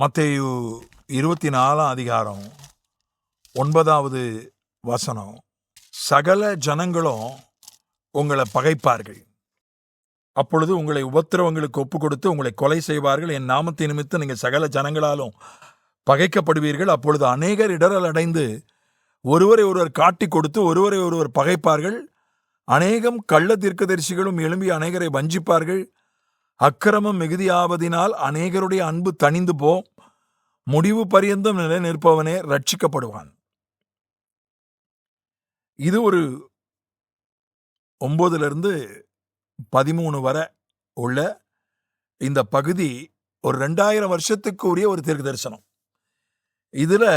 மத்தேயு இருபத்தி நாலாம் அதிகாரம் ஒன்பதாவது வசனம். சகல ஜனங்களும் உங்களை பகைப்பார்கள். அப்பொழுது உங்களை உபத்திரவங்களுக்கு ஒப்பு கொடுத்து உங்களை கொலை செய்வார்கள். என் நாமத்தை நிமித்து நீங்கள் சகல ஜனங்களாலும் பகைக்கப்படுவீர்கள். அப்பொழுது அநேகர் இடரல் அடைந்து ஒருவரை ஒருவர் காட்டிக் கொடுத்து ஒருவரை ஒருவர் பகைப்பார்கள். அநேகம் கள்ள தீர்க்கதரிசிகளும் எழும்பி அநேகரை வஞ்சிப்பார்கள். அக்கிரமம் மிகுதியாவதினால் அநேகருடைய அன்பு தணிந்து போ முடிவு பரியந்தம் நிலை நிற்பவனே ரட்சிக்கப்படுவான் இது ஒரு ஒன்பதுலேருந்து பதிமூணு வரை உள்ள இந்த பகுதி ஒரு ரெண்டாயிரம் வருஷத்துக்கு உரிய ஒரு தீர்க்க தரிசனம் இதில்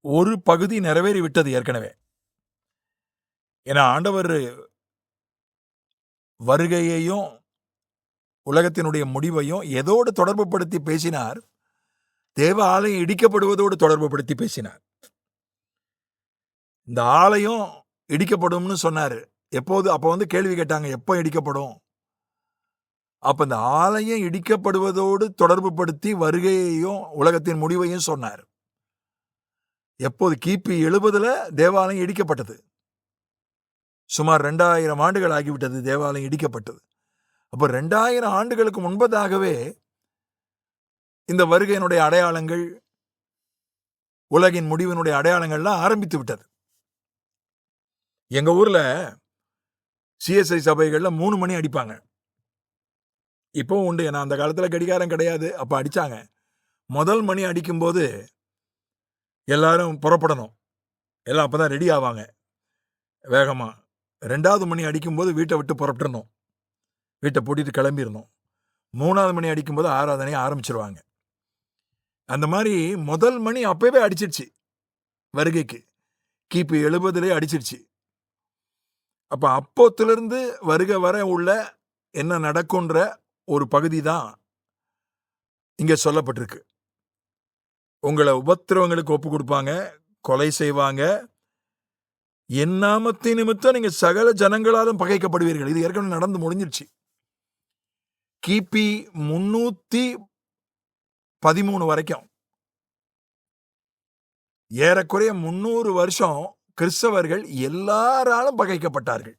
ஒரு பகுதி நிறைவேறி விட்டது ஏற்கனவே. ஏன்னா ஆண்டவர் வருகையையும் உலகத்தினுடைய முடிவையும் எதோடு தொடர்புபடுத்தி பேசினார் தேவ ஆலயம் இடிக்கப்படுவதோடு தொடர்புபடுத்தி பேசினார். இந்த ஆலயம் இடிக்கப்படும்னு சொன்னார். எப்போது? அப்போ வந்து கேள்வி கேட்டாங்க எப்போ இடிக்கப்படும்? அப்போ இந்த ஆலயம் இடிக்கப்படுவதோடு தொடர்புபடுத்தி வருகையையும் உலகத்தின் முடிவையும் சொன்னார். எப்போது? கிபி எழுபதில் தேவாலயம் இடிக்கப்பட்டது. சுமார் ரெண்டாயிரம் ஆண்டுகள் ஆகிவிட்டது தேவாலயம் இடிக்கப்பட்டது. அப்போ ரெண்டாயிரம் ஆண்டுகளுக்கு முன்பதாகவே இந்த வருகையினுடைய அடையாளங்கள் உலகின் முடிவினுடைய அடையாளங்கள்லாம் ஆரம்பித்து விட்டது. எங்கள் ஊரில் சிஎஸ்ஐ சபைகளில் மூணு மணி அடிப்பாங்க. இப்போவும் உண்டு. ஏன்னா அந்த காலத்தில் கடிகாரம் கிடையாது. அப்போ அடிச்சாங்க. முதல் மணி அடிக்கும்போது எல்லாரும் புறப்படணும். எல்லாம் அப்போ தான் ரெடி ஆவாங்க. வேகமாக ரெண்டாவது மணி அடிக்கும்போது வீட்டை விட்டு புறப்பட்டுறணும். வீட்டை பூட்டிட்டு கிளம்பிடணும். மூணாவது மணி அடிக்கும்போது ஆராதனையை ஆரம்பிச்சிருவாங்க. அந்த மாதிரி முதல் மணி அப்பவே அடிச்சிருச்சு. வருகைக்கு. கிபி எழுபதுலேயே அடிச்சிருச்சு. அப்போ அப்போத்திலிருந்து வருகை வர உள்ள என்ன நடக்குன்ற ஒரு பகுதி தான் இங்கே சொல்லப்பட்டிருக்கு. உங்களை உபத்திரவங்களுக்கு ஒப்பு கொடுப்பாங்க கொலை செய்வாங்க. என் நாமத்தின் நிமித்தம் நீங்கள் சகல ஜனங்களாலும் பகைக்கப்படுவீர்கள். இது ஏற்கனவே நடந்து முடிஞ்சிருச்சு. கிபி முன்னூத்தி பதிமூணு வரைக்கும். ஏறக்குறைய முன்னூறு வருஷம் கிறிஸ்தவர்கள் எல்லாராலும் பகைக்கப்பட்டார்கள்.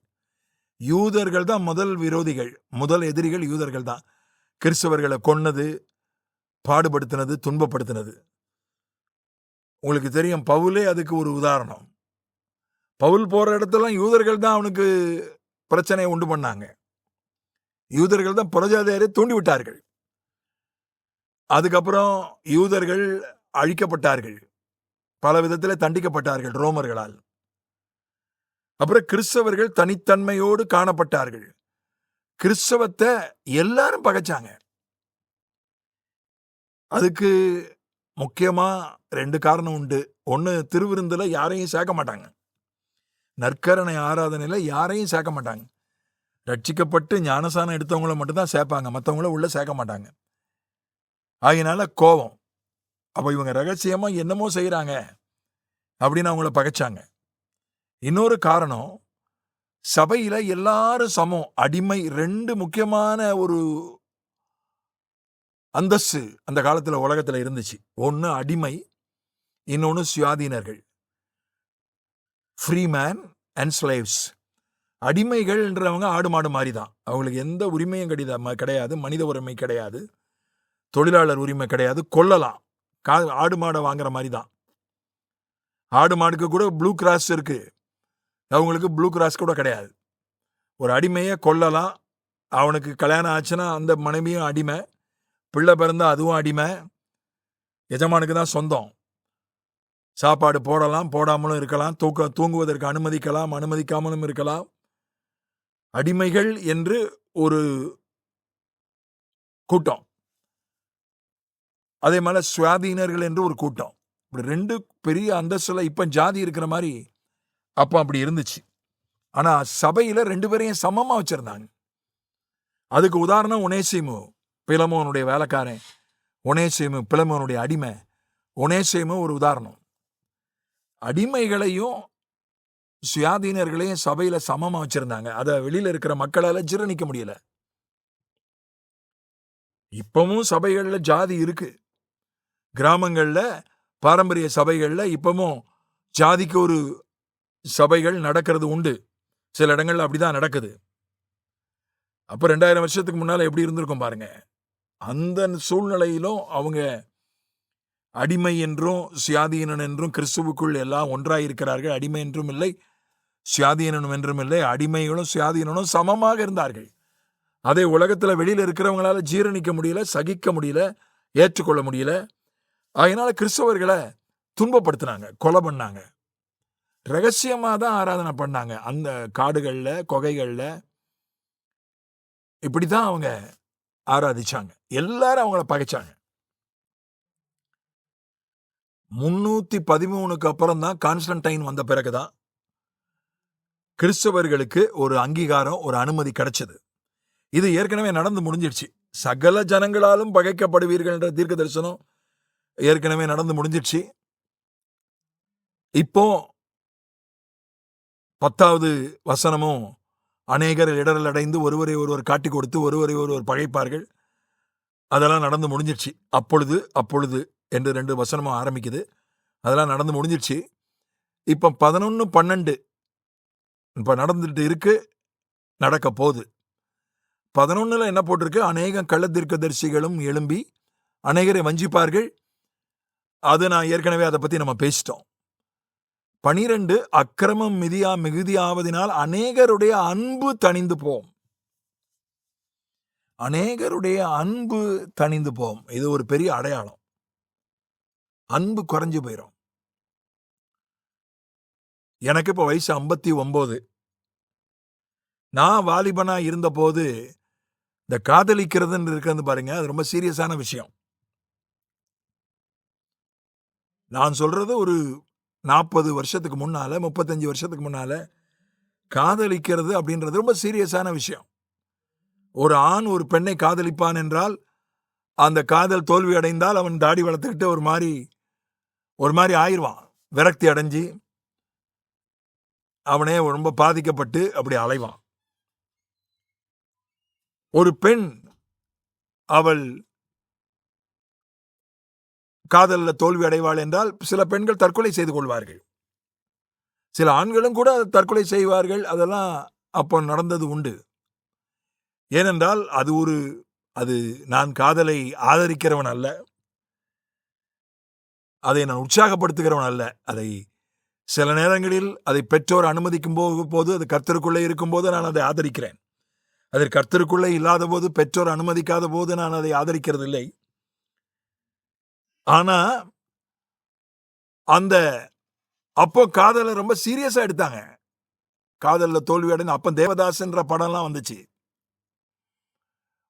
யூதர்கள் தான் முதல் விரோதிகள் முதல் எதிரிகள் யூதர்கள் தான். கிறிஸ்தவர்களை கொன்னது பாடுபடுத்தினது துன்பப்படுத்தினது. உங்களுக்கு தெரியும் பவுலே அதுக்கு ஒரு உதாரணம். பவுல் போற இடத்தெல்லாம் யூதர்கள் தான் அவனுக்கு பிரச்சனையை உண்டு பண்ணாங்க. யூதர்கள் தான் புரஜாதையரை தூண்டி விட்டார்கள் அதுக்கப்புறம் யூதர்கள் அழிக்கப்பட்டார்கள். பல விதத்தில் தண்டிக்கப்பட்டார்கள் ரோமர்களால். அப்புறம் கிறிஸ்தவர்கள் தனித்தன்மையோடு காணப்பட்டார்கள். கிறிஸ்தவத்தை எல்லாரும் பகைச்சாங்க. அதுக்கு முக்கியமா ரெண்டு காரணம் உண்டு. ஒன்று திருவிருந்தில் யாரையும் சேர்க்க மாட்டாங்க. நற்கரணை ஆராதனையில் யாரையும் சேர்க்க மாட்டாங்க. ரட்சிக்கப்பட்டு ஞானசானம் எடுத்தவங்கள மட்டும்தான் சேர்ப்பாங்க மற்றவங்கள உள்ளே சேர்க்க மாட்டாங்க. ஆகினால கோபம். அப்போ இவங்க ரகசியமாக என்னமோ செய்கிறாங்க அப்படின்னு அவங்கள பகைச்சாங்க. இன்னொரு காரணம் சபையில் எல்லாரும் சமம். அடிமை ரெண்டு முக்கியமான ஒரு அந்தஸ்து அந்த காலத்தில் உலகத்தில் இருந்துச்சு. ஒன்று அடிமை இன்னொன்று சுயாதீனர்கள். ஃப்ரீ மேன் அண்ட் ஸ்லேவ்ஸ் அடிமைகள்ன்றவங்க ஆடு மாடு மாதிரி தான் அவங்களுக்கு எந்த உரிமையும் கிடையாது கிடையாது. மனித உரிமை கிடையாது. தொழிலாளர் உரிமை கிடையாது. கொல்லலாம். கா ஆடு மாடை வாங்குற மாதிரி தான் ஆடு மாடுக்கு கூட ப்ளூ கிராஸ் இருக்கு. அவங்களுக்கு ப்ளூ கிராஸ் கூட கிடையாது. ஒரு அடிமையை கொல்லலாம். அவனுக்கு கல்யாணம் ஆச்சுன்னா அந்த மனைவியும் அடிமை. பிள்ளை பிறந்தால் அதுவும் அடிமை. எஜமானுக்கு தான் சொந்தம். சாப்பாடு போடலாம் போடாமலும் இருக்கலாம். தூக்க தூங்குவதற்கு அனுமதிக்கலாம் அனுமதிக்காமலும் இருக்கலாம். அடிமைகள் என்று ஒரு கூட்டம். அதே மாதிரி சுவாதீனர்கள் என்று ஒரு கூட்டம். இப்படி ரெண்டு பெரிய அந்தஸ்துல இப்ப ஜாதி இருக்கிற மாதிரி அப்போ அப்படி இருந்துச்சு. ஆனா சபையில ரெண்டு பேரையும் சமமா வச்சிருந்தாங்க. அதுக்கு உதாரணம் உனேசிமு பிளமோனுடைய வேலைக்காரன் உனேசிமு பிளமோனுடைய அடிமை உனேசிமு ஒரு உதாரணம். அடிமைகளையும் சுயாதீனர்களையும் சபையில சமமா வச்சிருந்தாங்க. அதை வெளியில இருக்கிற மக்களால ஜீரணிக்க முடியல. இப்பவும் சபைகள்ல ஜாதி இருக்கு. கிராமங்கள்ல பாரம்பரிய சபைகள்ல இப்பவும் ஜாதிக்கு ஒரு சபைகள் நடக்கிறது உண்டு. சில இடங்கள்ல அப்படிதான் நடக்குது. அப்ப ரெண்டாயிரம் வருஷத்துக்கு முன்னால எப்படி இருந்திருக்கும் பாருங்க. அந்த சூழ்நிலையிலும் அவங்க அடிமை என்றும் சுயாதீனன் என்றும் கிறிஸ்துவுக்குள் எல்லாம் ஒன்றாயிருக்கிறார்கள். அடிமை என்றும் இல்லை. சுயாதீனனும் என்றும் இல்லை அடிமைகளும் சுயாதீனனும் சமமாக இருந்தார்கள். அதை உலகத்தில் வெளியில் இருக்கிறவங்களால ஜீரணிக்க முடியல சகிக்க முடியல ஏற்றுக்கொள்ள முடியல. அதனால கிறிஸ்தவர்களை துன்பப்படுத்தினாங்க கொலை பண்ணாங்க. ரகசியமாக தான் ஆராதனை பண்ணாங்க. அந்த காடுகளில் கொகைகளில் இப்படி தான் அவங்க ஆராதிச்சாங்க. எல்லாரும் அவங்கள பகைச்சாங்க. முன்னூற்றி பதிமூணுக்கு அப்புறம் தான் கான்ஸ்டன்டைன் வந்த பிறகு தான் கிறிஸ்தவர்களுக்கு ஒரு அங்கீகாரம் ஒரு அனுமதி கிடைச்சது. இது ஏற்கனவே நடந்து முடிஞ்சிடுச்சு. சகல ஜனங்களாலும் பகைக்கப்படுவீர்கள் என்ற தீர்க்க தரிசனம் ஏற்கனவே நடந்து முடிஞ்சிடுச்சு. இப்போ பத்தாவது வசனமும் அநேகர் இடரல் அடைந்து ஒருவரை ஒருவர் காட்டி கொடுத்து ஒருவரை ஒருவர் பகைப்பார்கள். அதெல்லாம் நடந்து முடிஞ்சிடுச்சு. அப்பொழுது அப்பொழுது என்று ரெண்டு வசனமும் ஆரம்பிக்குது. அதெல்லாம் நடந்து முடிஞ்சிடுச்சு. இப்போ பதினொன்று பன்னெண்டு இப்போ நடந்துட்டு இருக்கு நடக்க போகுது. பதினொன்றில் என்ன போட்டிருக்கு? அநேகம் கள்ளத்தீர்க்கதரிசிகளும் எழும்பி அநேகரை வஞ்சிப்பார்கள். அது நான் ஏற்கனவே அதை பற்றி நம்ம பேசிட்டோம். பனிரெண்டு அக்கிரமம் மிதியா மிகுதியாவதினால் அநேகருடைய அன்பு தணிந்து போம். அநேகருடைய அன்பு தணிந்து போம். இது ஒரு பெரிய அடையாளம். அன்பு குறைஞ்சு போயிடும் எனக்கு இப்போ வயசு ஐம்பத்தி ஒன்பது நான் வாலிபனாக இருந்தபோது இந்த காதலிக்கிறதுன்னு இருக்கிறது பாருங்க அது ரொம்ப சீரியஸான விஷயம். நான் சொல்றது ஒரு நாற்பது வருஷத்துக்கு முன்னால முப்பத்தஞ்சு வருஷத்துக்கு முன்னால காதலிக்கிறது அப்படின்றது ரொம்ப சீரியஸான விஷயம். ஒரு ஆண் ஒரு பெண்ணை காதலிப்பான் என்றால் அந்த காதல் தோல்வி அடைந்தால் அவன் தாடி வளர்த்துக்கிட்டு ஒரு மாதிரி ஒரு மாதிரி ஆயிடுவான். விரக்தி அடைஞ்சு அவனே ரொம்ப பாதிக்கப்பட்டு அப்படி அலைவான். ஒரு பெண் அவள் காதல்ல தோல்வி அடைவாள் என்றால் சில பெண்கள் தற்கொலை செய்து கொள்வார்கள். சில ஆண்களும் கூட தற்கொலை செய்வார்கள். அதெல்லாம் அப்போ நடந்தது உண்டு. ஏனென்றால் அது ஒரு அது நான் காதலை ஆதரிக்கிறவன் அல்ல. அதை நான் உற்சாகப்படுத்துகிறவன் அல்ல. அதை சில நேரங்களில் அதை பெற்றோர் அனுமதிக்கும் போது அது கர்த்தருக்குள்ளே இருக்கும்போது நான் அதை ஆதரிக்கிறேன். அதில் கர்த்தருக்குள்ளே இல்லாத போது பெற்றோர் அனுமதிக்காத போது நான் அதை ஆதரிக்கிறது இல்லை ஆனா அந்த அப்போ காதலை ரொம்ப சீரியஸா எடுத்தாங்க. காதலில் தோல்வி அடைந்து அப்ப தேவதாஸ்ன்ற படம்லாம் வந்துச்சு.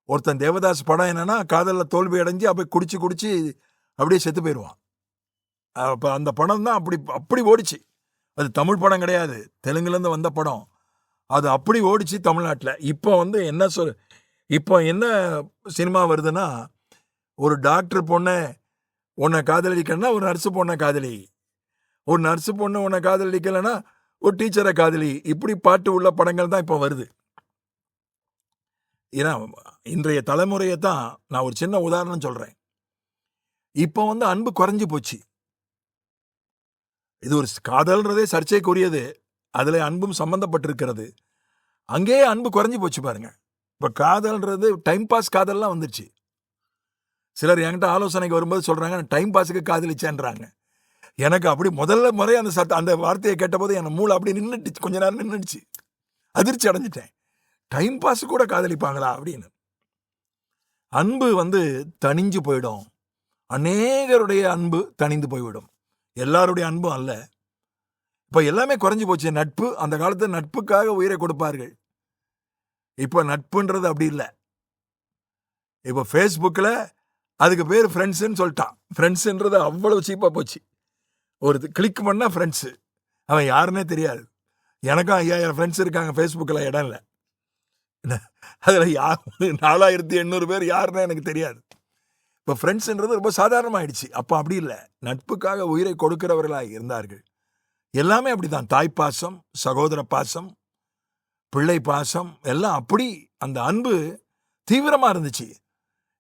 ஒருத்தன் தேவதாஸ் படம் என்னன்னா காதலில் தோல்வி அடைஞ்சு அப்படியே குடிச்சு குடிச்சு அப்படியே செத்து போயிடுவான். அப்போ அந்த படம் தான் அப்படி அப்படி ஓடிச்சு. அது தமிழ் படம் கிடையாது. தெலுங்குலேருந்து வந்த படம். அது அப்படி ஓடிச்சு தமிழ்நாட்டில். இப்போ வந்து என்ன சொல் இப்போ என்ன சினிமா வருதுன்னா ஒரு டாக்டர் பொண்ணை உன்னை காதலிக்கணும்னா ஒரு நர்ஸு பொண்ணை காதலி. ஒரு நர்ஸு பொண்ணு உன்னை காதலிக்கலைன்னா ஒரு டீச்சரை காதலி. இப்படி பாட்டு உள்ள படங்கள் தான் இப்போ வருது. ஏன்னா இன்றைய தலைமுறையை தான் நான் ஒரு சின்ன உதாரணம் சொல்கிறேன் இப்போ வந்து அன்பு குறைஞ்சு போச்சு. இது ஒரு காதல்ன்றதே சர்ச்சைக்குரியது. அதில் அன்பும் சம்மந்தப்பட்டிருக்கிறது அங்கேயே அன்பு குறைஞ்சி போச்சு பாருங்க. இப்போ காதல்ன்றது டைம் பாஸ் காதல்லாம் வந்துருச்சு. சிலர் என்கிட்ட ஆலோசனைக்கு வரும்போது சொல்கிறாங்க நான் டைம் பாஸுக்கு காதலிச்சேன்றாங்க. எனக்கு அப்படி முதல்ல முறை அந்த சத்த அந்த வார்த்தையை கேட்டபோது என் மூளை அப்படி நின்றுட்டு கொஞ்ச நேரம் நின்றுச்சு அதிர்ச்சி அடைஞ்சிட்டேன். டைம் பாஸ் கூட காதலிப்பாங்களா? அப்படின்னு. அன்பு வந்து தணிஞ்சு போயிடும். அநேகருடைய அன்பு தணிந்து போய்விடும். எல்லாருடைய அன்பும் அல்ல. இப்ப எல்லாமே குறைஞ்சு போச்சு. நட்பு அந்த காலத்தில் நட்புக்காக உயிரை கொடுப்பார்கள். இப்ப நட்புன்றது அப்படி இல்லை. இப்ப ஃபேஸ்புக்கில் அதுக்கு பேர் ஃப்ரெண்ட்ஸுன்னு சொல்லிட்டான். ஃப்ரெண்ட்ஸுன்றது அவ்வளவு சீப்பாக போச்சு. ஒரு கிளிக் பண்ணா ஃப்ரெண்ட்ஸு அவன் யாருன்னே தெரியாது. எனக்கும் ஐயாயிரம் ஃப்ரெண்ட்ஸ் இருக்காங்க ஃபேஸ்புக்கில் இடம் இல்லை. அதில் யார் நாலாயிரத்தி எண்ணூறு பேர் யாருன்னு எனக்கு தெரியாது. இப்போ ஃப்ரெண்ட்ஸுன்றது ரொம்ப சாதாரணமாகிடுச்சு அப்போ அப்படி இல்லை. நட்புக்காக உயிரை கொடுக்கிறவர்களாக இருந்தார்கள். எல்லாமே அப்படிதான். தாய் பாசம் சகோதர பாசம் பிள்ளை பாசம் எல்லாம் அப்படி அந்த அன்பு தீவிரமாக இருந்துச்சு.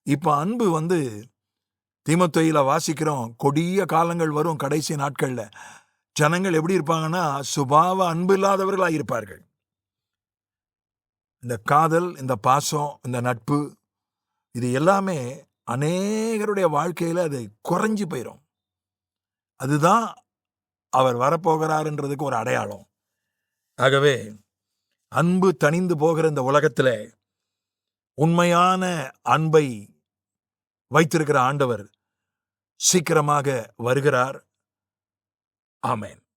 இப்போ அன்பு வந்து தீமத்தையில வாசிக்கிறோம். கொடிய காலங்கள் வரும் கடைசி நாட்களில். ஜனங்கள் எப்படி இருப்பாங்கன்னா சுபாவ அன்பு இல்லாதவர்களாக இருப்பார்கள். இந்த காதல் இந்த பாசம் இந்த நட்பு இது எல்லாமே அநேகருடைய வாழ்க்கையில் அது குறைஞ்சி போயிடும் அதுதான் அவர் வரப்போகிறாருன்றதுக்கு ஒரு அடையாளம். ஆகவே அன்பு தணிந்து போகிற இந்த உலகத்தில் உண்மையான அன்பை வைத்திருக்கிற ஆண்டவர் சீக்கிரமாக வருகிறார். ஆமேன்.